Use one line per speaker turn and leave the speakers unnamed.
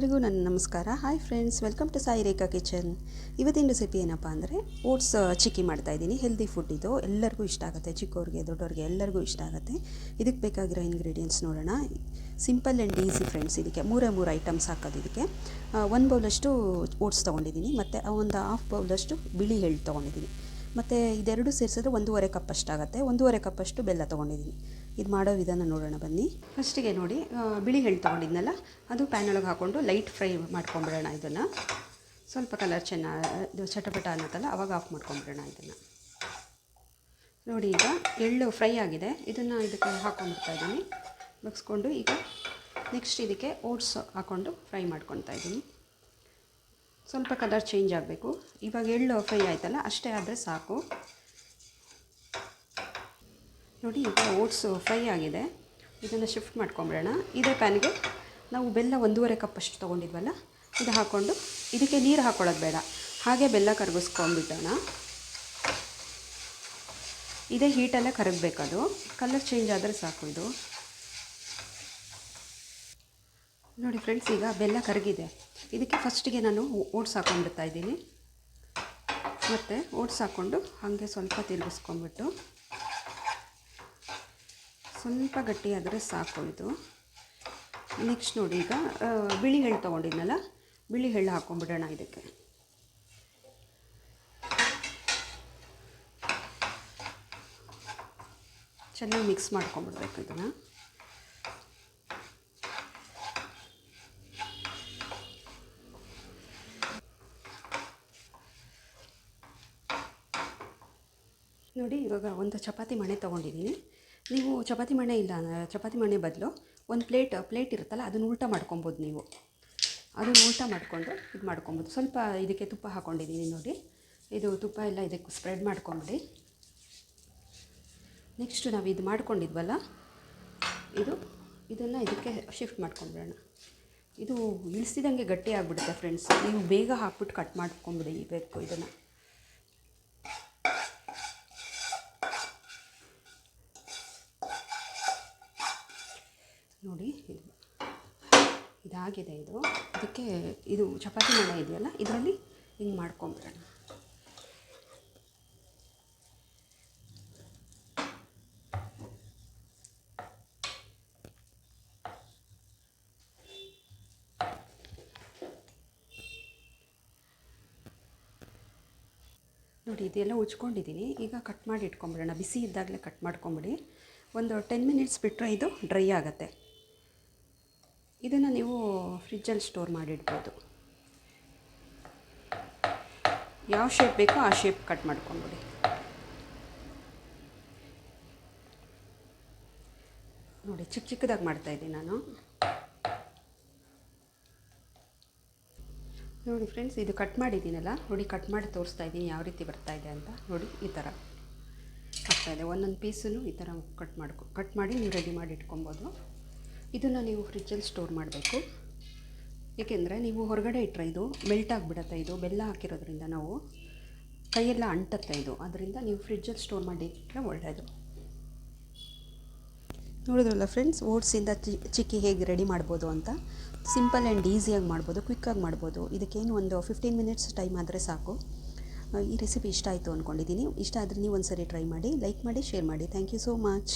ಎಲ್ಲರಿಗೂ ನನ್ನ ನಮಸ್ಕಾರ. Hi friends welcome to Sai Rekha kitchen ಇವತ್ತಿನ ರೆಸಿಪಿ ಏನಪ್ಪ ಅಂದರೆ ಓಟ್ಸ್ ಚಿಕ್ಕಿ ಮಾಡ್ತಾ ಇದ್ದೀನಿ. ಹೆಲ್ದಿ ಫುಡ್ ಇದು. ಎಲ್ಲರಿಗೂ ಇಷ್ಟ ಆಗುತ್ತೆ. ಚಿಕ್ಕವ್ರಿಗೆ ದೊಡ್ಡವ್ರಿಗೆ ಎಲ್ಲರಿಗೂ ಇಷ್ಟ ಆಗುತ್ತೆ. ಇದಕ್ಕೆ ಬೇಕಾಗಿರೋ ಇಂಗ್ರೀಡಿಯೆಂಟ್ಸ್ ನೋಡೋಣ. ಸಿಂಪಲ್ ಆ್ಯಂಡ್ ಈಸಿ ಫ್ರೆಂಡ್ಸ್ ಇದಕ್ಕೆ ಮೂರೇ ಮೂರು ಐಟಮ್ಸ್ ಹಾಕೋದು ಇದಕ್ಕೆ. ಒಂದು ಬೌಲಷ್ಟು ಓಟ್ಸ್ ತೊಗೊಂಡಿದ್ದೀನಿ. ಮತ್ತು ಒಂದು ಹಾಫ್ ಬೌಲಷ್ಟು ಬಿಳಿ ಎಳ್ಳು ತೊಗೊಂಡಿದ್ದೀನಿ. ಮತ್ತು ಇದೆರಡು ಸೇರಿಸಿದ್ರೆ ಒಂದೂವರೆ ಕಪ್ ಅಷ್ಟಾಗುತ್ತೆ ಒಂದೂವರೆ ಕಪ್ಪಷ್ಟು ಬೆಲ್ಲ ತೊಗೊಂಡಿದ್ದೀನಿ. ಇದು ಮಾಡೋ ವಿಧಾನ ನೋಡೋಣ ಬನ್ನಿ. ಫಸ್ಟಿಗೆ ನೋಡಿ ಬಿಳಿ ಎಳ್ಳು ತೊಗೊಂಡಿದ್ನಲ್ಲ, ಅದು ಪ್ಯಾನ್ ಒಳಗೆ ಹಾಕ್ಕೊಂಡು ಲೈಟ್ ಫ್ರೈ ಮಾಡ್ಕೊಂಬಿಡೋಣ ಇದನ್ನು. ಸ್ವಲ್ಪ ಕಲರ್ ಚೆನ್ನಾಗಿ ಚಟಪಟ ಅನ್ನತ್ತಲ್ಲ, ಅವಾಗ ಆಫ್ ಮಾಡ್ಕೊಂಬಿಡೋಣ ಇದನ್ನು. ನೋಡಿ ಈಗ ಎಳ್ಳು ಫ್ರೈ ಆಗಿದೆ. ಇದನ್ನು ಇದಕ್ಕೆ ಹಾಕ್ಕೊಂಡ್ಬಿಡ್ತಾ ಇದ್ದೀನಿ. ಬಗ್ಸ್ಕೊಂಡು ಈಗ ನೆಕ್ಸ್ಟ್ ಇದಕ್ಕೆ ಓಟ್ಸ್ ಹಾಕ್ಕೊಂಡು ಫ್ರೈ ಮಾಡ್ಕೊತಾ ಇದ್ದೀನಿ. ಸ್ವಲ್ಪ ಕಲರ್ ಚೇಂಜ್ ಆಗಬೇಕು. ಇವಾಗ ಎಳ್ಳು ಫ್ರೈ ಆಯ್ತಲ್ಲ, ಅಷ್ಟೇ ಆದರೆ ಸಾಕು. ನೋಡಿ, ಈಗ ಓಟ್ಸು ಫ್ರೈ ಆಗಿದೆ. ಇದನ್ನು ಶಿಫ್ಟ್ ಮಾಡ್ಕೊಂಬಿಡೋಣ. ಇದೇ ಪ್ಯಾನ್ಗೆ ನಾವು ಬೆಲ್ಲ ಒಂದೂವರೆ ಕಪ್ ಅಷ್ಟು ತೊಗೊಂಡಿದ್ವಲ್ಲ, ಇದು ಹಾಕ್ಕೊಂಡು ಇದಕ್ಕೆ ನೀರು ಹಾಕ್ಕೊಳ್ಳೋದು ಬೇಡ. ಹಾಗೆ ಬೆಲ್ಲ ಕರಗಿಸ್ಕೊಂಡ್ಬಿಟ್ಟೋಣ ಇದೇ ಹೀಟಲ್ಲೇ ಕರಗಬೇಕದು. ಕಲರ್ ಚೇಂಜ್ ಆದರೆ ಸಾಕು ಇದು. ನೋಡಿ ಫ್ರೆಂಡ್ಸ್ ಈಗ ಬೆಲ್ಲ ಕರಗಿದೆ. ಇದಕ್ಕೆ ಫಸ್ಟಿಗೆ ನಾನು ಓಟ್ಸ್ ಹಾಕೊಂಡ್ಬಿಡ್ತಾ ಇದ್ದೀನಿ. ಮತ್ತು ಓಟ್ಸ್ ಹಾಕ್ಕೊಂಡು ಹಾಗೆ ಸ್ವಲ್ಪ ತಿರುಗಿಸ್ಕೊಂಬಿಟ್ಟು ಸ್ವಲ್ಪ ಗಟ್ಟಿಯಾದರೆ ಸಾಕು ಇದು. ನೆಕ್ಸ್ಟ್ ನೋಡಿ ಈಗ ಬಿಳಿ ಎಳ್ಳು ತೊಗೊಂಡಿದ್ನಲ್ಲ, ಬಿಳಿ ಎಳ್ಳು ಹಾಕ್ಕೊಂಡ್ಬಿಡೋಣ ಇದಕ್ಕೆ. ಚೆನ್ನಾಗಿ ಮಿಕ್ಸ್ ಮಾಡ್ಕೊಂಬಿಡ್ಬೇಕು ಇದನ್ನು. ನೋಡಿ, ಇವಾಗ ಒಂದು ಚಪಾತಿ ಮಣೆ ತೊಗೊಂಡಿದ್ದೀನಿ ನೀವು ಚಪಾತಿ ಮಣೆ ಇಲ್ಲ ಚಪಾತಿ ಮಣೆ ಬದಲು ಒಂದು ಪ್ಲೇಟ್ ಪ್ಲೇಟ್ ಇರುತ್ತಲ್ಲ, ಅದನ್ನು ಉಲ್ಟ ಮಾಡ್ಕೊಬೋದು ನೀವು. ಅದನ್ನು ಉಲ್ಟ ಮಾಡಿಕೊಂಡು ಇದು ಮಾಡ್ಕೊಬೋದು. ಸ್ವಲ್ಪ ಇದಕ್ಕೆ ತುಪ್ಪ ಹಾಕ್ಕೊಂಡಿದ್ದೀನಿ ನೋಡಿ. ಇದು ತುಪ್ಪ ಎಲ್ಲ ಇದಕ್ಕೆ ಸ್ಪ್ರೆಡ್ ಮಾಡ್ಕೊಂಬಿಡಿ. ನೆಕ್ಸ್ಟ್ ನಾವು ಇದು ಮಾಡ್ಕೊಂಡಿದ್ವಲ್ಲ, ಇದು, ಇದನ್ನು ಇದಕ್ಕೆ ಶಿಫ್ಟ್ ಮಾಡ್ಕೊಂಬಿಡೋಣ. ಇದು ಇಳಿಸಿದಂಗೆ ಗಟ್ಟಿ ಆಗಿಬಿಡುತ್ತೆ ಫ್ರೆಂಡ್ಸ್. ನೀವು ಬೇಗ ಹಾಕ್ಬಿಟ್ಟು ಕಟ್ ಮಾಡ್ಕೊಂಬಿಡಿ ಬೇಕು ಇದನ್ನು. ನೋಡಿ, ಇದು ಇದಾಗಿದೆ ಇದು. ಇದಕ್ಕೆ ಇದು ಚಪಾತಿ ಮನೆ ಇದೆಯಲ್ಲ, ಇದರಲ್ಲಿ ಹಿಂಗೆ ಮಾಡ್ಕೊಂಬಿಡೋಣ ನೋಡಿ, ಇದೆಲ್ಲ ಉಜ್ಕೊಂಡಿದ್ದೀನಿ ಈಗ ಕಟ್ ಮಾಡಿ ಇಟ್ಕೊಂಬಿಡೋಣ ಬಿಸಿ ಇದ್ದಾಗಲೇ ಕಟ್ ಮಾಡ್ಕೊಂಬಿಡಿ. ಒಂದು ಟೆನ್ ಮಿನಿಟ್ಸ್ ಬಿಟ್ಟರೆ ಇದು ಡ್ರೈ ಆಗುತ್ತೆ. ಇದನ್ನು ನೀವು ಫ್ರಿಜ್ಜಲ್ಲಿ ಸ್ಟೋರ್ ಮಾಡಿಡ್ಬೋದು. ಯಾವ ಶೇಪ್ ಬೇಕೋ ಆ ಶೇಪ್ ಕಟ್ ಮಾಡ್ಕೊಂಬಿಡಿ. ನೋಡಿ ಚಿಕ್ಕ ಚಿಕ್ಕದಾಗಿ ಮಾಡ್ತಾಯಿದ್ದೀನಿ ನಾನು. ನೋಡಿ ಫ್ರೆಂಡ್ಸ್ ಇದು ಕಟ್ ಮಾಡಿದ್ದೀನಲ್ಲ, ನೋಡಿ ಕಟ್ ಮಾಡಿ ತೋರಿಸ್ತಾ ಇದ್ದೀನಿ ಯಾವ ರೀತಿ ಬರ್ತಾ ಇದೆ ಅಂತ. ನೋಡಿ, ಈ ಥರ ಆಗ್ತಾಯಿದೆ ಒಂದೊಂದು ಪೀಸನ್ನು ಈ ಥರ ಕಟ್ ಮಾಡ್ಕೊ ಕಟ್ ಮಾಡಿ ನೀವು ರೆಡಿ ಮಾಡಿ ಇಟ್ಕೊಬೋದು. ಇದನ್ನು ನೀವು ಫ್ರಿಜ್ಜಲ್ಲಿ ಸ್ಟೋರ್ ಮಾಡಬೇಕು. ಏಕೆಂದರೆ ನೀವು ಹೊರಗಡೆ ಇಟ್ಟರೆ ಇದು ಮೆಲ್ಟ್ ಆಗಿಬಿಡತ್ತೆ, ಇದು ಬೆಲ್ಲ ಹಾಕಿರೋದ್ರಿಂದ ನಾವು ಕೈಯೆಲ್ಲ ಅಂಟತ್ತೆ ಇದು. ಅದರಿಂದ ನೀವು ಫ್ರಿಜ್ಜಲ್ಲಿ ಸ್ಟೋರ್ ಮಾಡಿ ಇಟ್ಟರೆ ಒಳ್ಳೆಯದು ನೋಡಿದ್ರಲ್ಲ ಫ್ರೆಂಡ್ಸ್ ಓಟ್ಸಿಂದ ಚಿಕ್ಕಿ ಹೇಗೆ ರೆಡಿ ಮಾಡ್ಬೋದು ಅಂತ? ಸಿಂಪಲ್ ಆ್ಯಂಡ್ ಈಸಿಯಾಗಿ ಮಾಡ್ಬೋದು ಕ್ವಿಕ್ಕಾಗಿ ಮಾಡ್ಬೋದು. ಇದಕ್ಕೇನು ಒಂದು ಫಿಫ್ಟೀನ್ ಮಿನಿಟ್ಸ್ ಟೈಮ್ ಆದರೆ ಸಾಕು. ಈ ರೆಸಿಪಿ ಇಷ್ಟ ಆಯಿತು ಅಂದ್ಕೊಂಡಿದ್ದೀನಿ ಇಷ್ಟ ಆದರೆ ನೀವು ಒಂದು ಸರಿ ಟ್ರೈ ಮಾಡಿ ಲೈಕ್ ಮಾಡಿ ಶೇರ್ ಮಾಡಿ. Thank you so much